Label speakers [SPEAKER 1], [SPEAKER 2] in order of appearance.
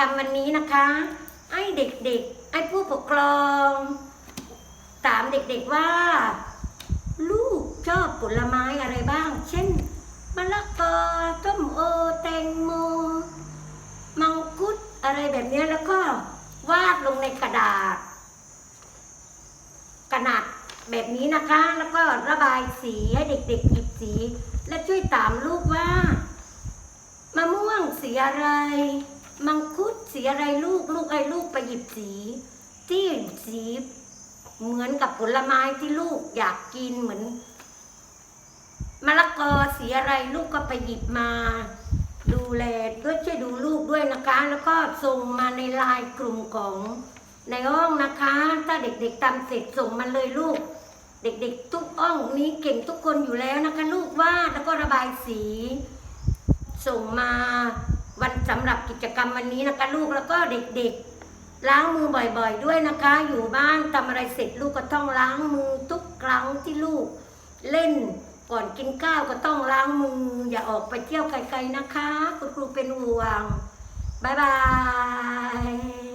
[SPEAKER 1] รรมวันนี้นะคะ ไอ้เด็กๆ ไอ้ผู้ปกครอง ถามเด็กๆว่า ลูกชอบผลไม้อะไรบ้าง เช่นมะละกอส้มโอแตงโมมังคุดอะไรแบบนี้แล้วก็วาดลงในกระดาษ กระดาษแบบนี้นะคะ แล้วก็ระบายสีให้เด็กๆหยิบสี และช่วยตามลูกว่ามะม่วงสีอะไร มังคุดสีอะไรลูกลูกไอ้ลูกไปหยิบสีที่สีเหมือนกับผลไม้ที่ลูกอยากกินเหมือนมะละกอสีอะไรลูกก็ไปหยิบมา ดูแลด้วยช่วยดูลูกด้วยนะคะ แล้วก็ส่งมาในไลน์กลุ่มของในห้องนะคะ ถ้าเด็กๆทำเสร็จส่งมาเลยลูก เด็กๆ ทุกห้องนี้เก่งทุกคนอยู่แล้วนะคะ ลูกวาดแล้วก็ระบายสี ส่งมา วันสำหรับกิจกรรมวันนี้นะคะ ลูกแล้วก็เด็กๆ ล้างมือบ่อยๆ ด้วยนะคะ อยู่บ้านทำอะไรเสร็จลูกก็ต้องล้างมือทุกครั้งที่ลูก เล่นก่อนกินข้าวก็ต้องล้างมือ อย่าออกไปเที่ยวไกลๆนะคะ คุณครูเป็นห่วงบ๊ายบาย